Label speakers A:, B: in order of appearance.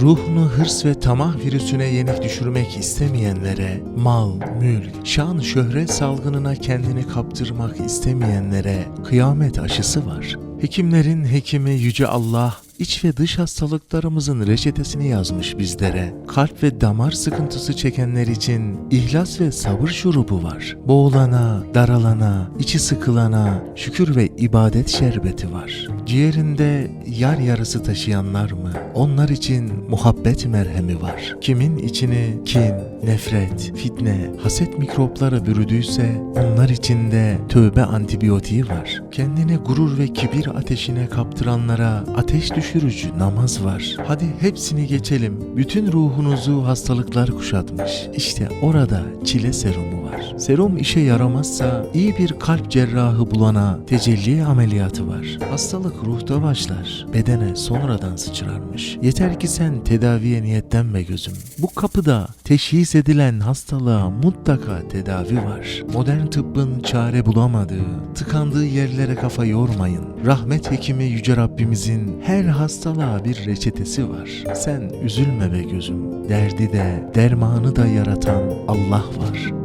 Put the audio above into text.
A: ruhunu hırs ve tamah virüsüne yenik düşürmek istemeyenlere, mal, mülk, şan, şöhret salgınına kendini kaptırmak istemeyenlere kıyamet aşısı var. Hekimlerin hekimi Yüce Allah, iç ve dış hastalıklarımızın reçetesini yazmış bizlere. Kalp ve damar sıkıntısı çekenler için ihlas ve sabır şurubu var. Boğulana, daralana, içi sıkılana şükür ve ibadet şerbeti var. Ciğerinde yar yarısı taşıyanlar mı? Onlar için muhabbet merhemi var. Kimin içini kin, nefret, fitne, haset mikropları bürüdüyse onlar için de tövbe antibiyotiği var. Kendini gurur ve kibir ateşine kaptıranlara ateş düşürücü namaz var. Hadi hepsini geçelim. Bütün ruhunuzu hastalıklar kuşatmış. İşte orada çile serumu var. Serum işe yaramazsa iyi bir kalp cerrahı bulana tecelli ameliyatı var. Hastalık ruhta başlar. Bedene sonradan sıçrarmış. Yeter ki sen tedaviye niyetlenme gözüm. Bu kapıda teşhis edilen hastalığa mutlaka tedavi var. Modern tıbbın çare bulamadığı, tıkandığı yerlere kafa yormayın. Rahmet hekimi Yüce Rabbimizin her hastalığa bir reçetesi var. Sen üzülme be gözüm. Derdi de, dermanı da yaratan Allah var.